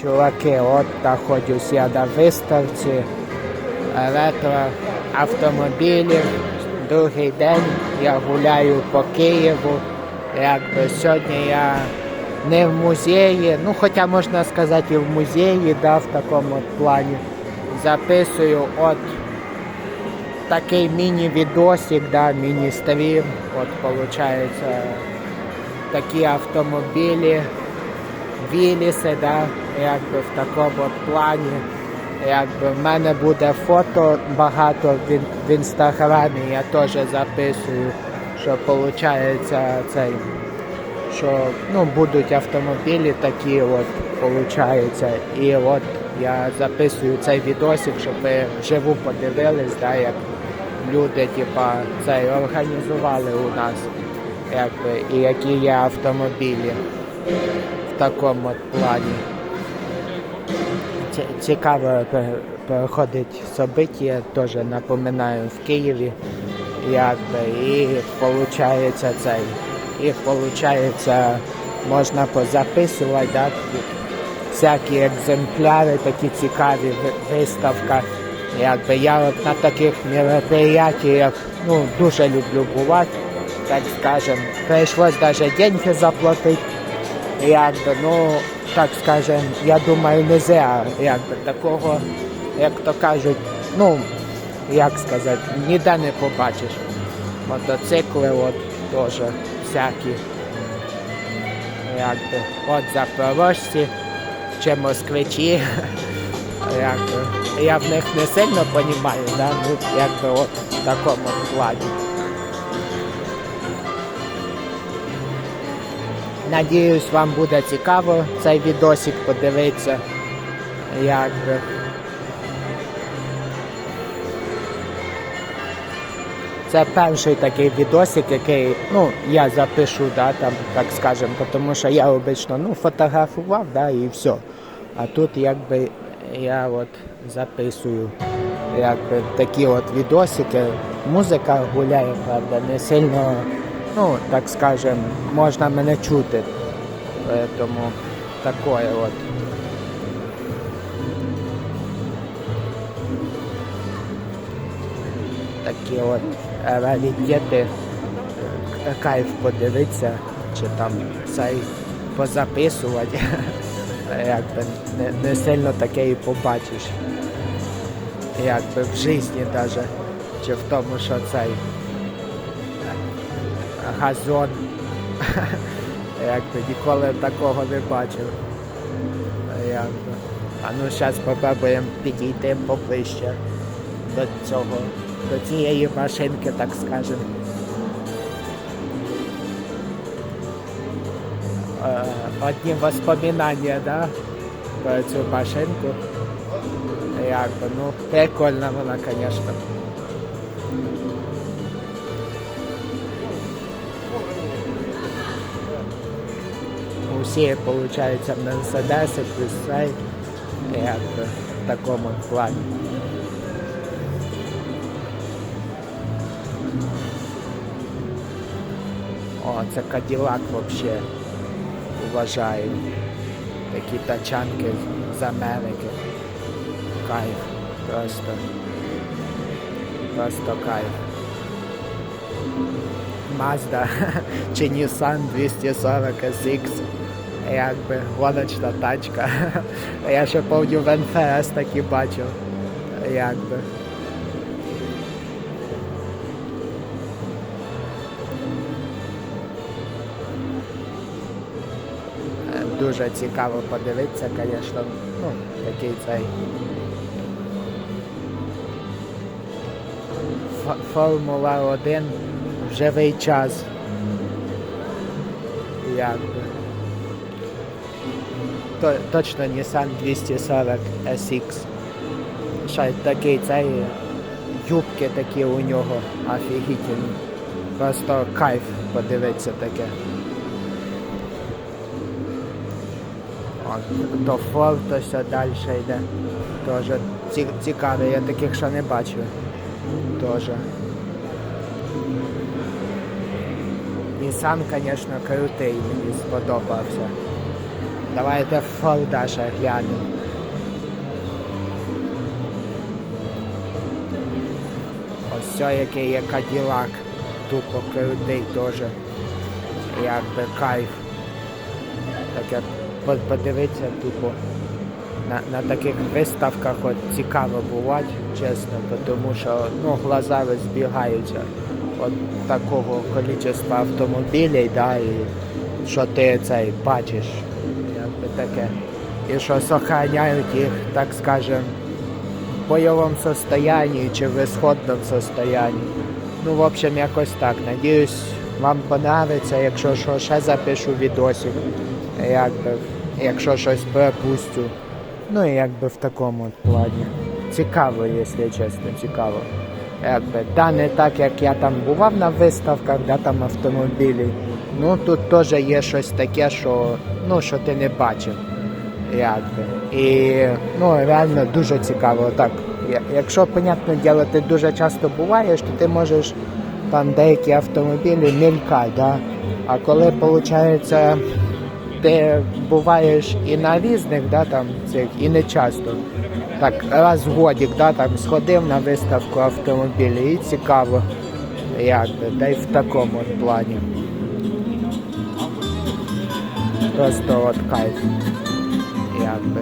Чуваки, от знаходжусь я на виставці електроавтомобілів. Другий день я гуляю по Києву. Якби сьогодні я не в музеї, ну хоча можна сказати і в музеї, да, в такому плані. Записую от такий міні-відосик, да, міні-стрім. От виходить такі автомобілі. Віліси, да, якби в такому плані. Якби в мене буде фото багато в, в інстаграмі, я теж записую, що виходить цей, що ну, будуть автомобілі такі, от виходить. І от я записую цей відосик, щоб ви вживу подивились, да, як люди типа, цей, організували у нас, якби, і які є автомобілі в такому плані. Цікаво проходить собиття, теж напоминаю в Києві. Якби, і виходить цей. І виходить, можна позаписувати, да, всякі екземпляри, такі цікаві ви- виставка. Якби я от на таких мероприятиях ну, дуже люблю бувати, так скажем. Прийшлось навіть деньги заплатити. Якби, ну, так скажем, я думаю, не зря, якби такого, як то кажуть, ну, як сказати, ніде не побачиш. Мотоцикли от теж всякі. Якби, от запорожці чи москвичі. Якби, я в них не сильно розумію, да? ну, якби от в такому плані. Надіюсь, вам буде цікаво цей відосик подивитися. Якби. Це перший такий відосик, який ну, я запишу, да, там, так скажемо, тому що я обично ну, фотографував да, і все. А тут якби я от записую якби, такі от відосики. Музика гуляє, правда, не сильно, ну, так скажемо, можна мене чути. Тому такое от. Такі от раритети. Кайф подивитися, чи там цей позаписувати. Якби не, не сильно таке і побачиш. Якби в житті навіть. Чи в тому, що цей газон. Якби ніколи такого не бачив. А ну зараз попробуємо підійти поближче до цього, до цієї машинки, так скажемо. Е, Одні воспоминання, да? Про цю машинку. Якби, ну, прикольна вона, звісно. Усі, Мерседеси плюс цей, якби в такому плані. О, це Каділак взагалі вважаю. Такі тачанки з Америки. Кайф. Просто. Просто кайф. Mazda чи Nissan 240 SX. Якби гоночна тачка. Я ще повню в НФС такі бачив. Якби. Е, Дуже цікаво подивитися, звісно. Ну, такий цей. Формула 1 в живий час. Якби. То, точно Nissan 240 SX. Ще такий цей юбки такі у нього офігітельні. Просто кайф подивитися таке. То Ford, то все далі йде. Тоже ці- цікаве, я таких ще не бачив. Тоже. Nissan, звісно, крутий, мені сподобався. Давайте Фалдаша глянемо. Ось який є Каділак. Тупо крутий теж. Якби кайф. Таке по- подивитися тупо. На, на таких виставках от цікаво бувати, чесно, тому що ну, глаза розбігаються от такого кількості автомобілів, да, і що ти цей бачиш, якби таке. І що сохраняють їх, так скажем, в бойовому состоянии чи в исходному состоянии. Ну, в общем, якось так. Надіюсь, вам понравиться, якщо що, ще запишу відосик, якби, якщо щось пропустю. Ну якби в такому плані. Цікаво, якщо чесно, цікаво. Якби, та не так, як я там бував на виставках, де там автомобілі. Ну тут теж є щось таке, що, ну, що ти не бачив. Якби. І ну, реально дуже цікаво. Так, якщо, понятне діло, ти дуже часто буваєш, то ти можеш там деякі автомобілі мількати, да? а коли виходить, ти буваєш і на різних, да, там, цих, і не часто. Так, раз в годик, да, там, сходив на виставку автомобілів і цікаво, якби, да й в такому плані. Просто от кайф. Якби.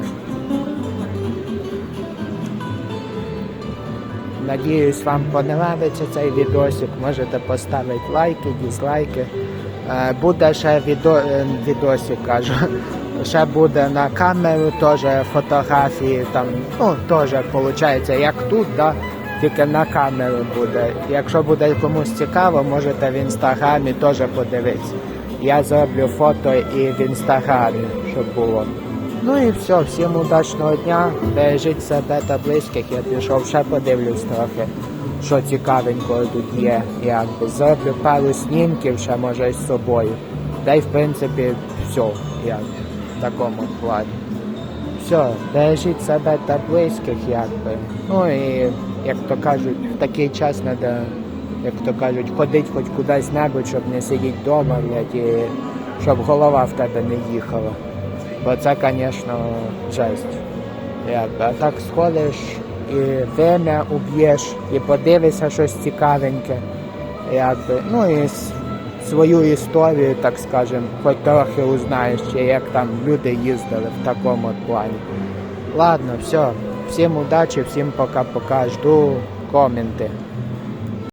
Надіюсь, вам понравиться цей відосик. Можете поставити лайки, дізлайки. Е, Буде ще відо, е, відосик, кажу. Ще буде на камеру теж фотографії, там, ну, теж виходить, як тут, да? тільки на камеру буде. Якщо буде комусь цікаво, можете в інстаграмі теж подивитися. Я зроблю фото і в інстаграмі, щоб було. Ну і все, всім удачного дня, бережіть себе та близьких, я пішов ще подивлюсь трохи, що цікавенького тут є. Якби зроблю пару снімків ще може з собою. Та й в принципі все, як в такому плані. Все, бережіть себе та близьких, якби. Ну і як то кажуть, в такий час треба, як то кажуть, ходить хоч кудись небудь, щоб не сидіти вдома, і щоб голова в тебе не їхала. Бо це, звісно, жесть. Якби. А так сходиш і время уб'єш, і подивишся щось цікавеньке. Якби. Ну і свою історію, так скажем, хоч трохи узнаєш, чи як там люди їздили в такому плані. Ладно, все. Всім удачі, всім пока-пока. Жду коменти.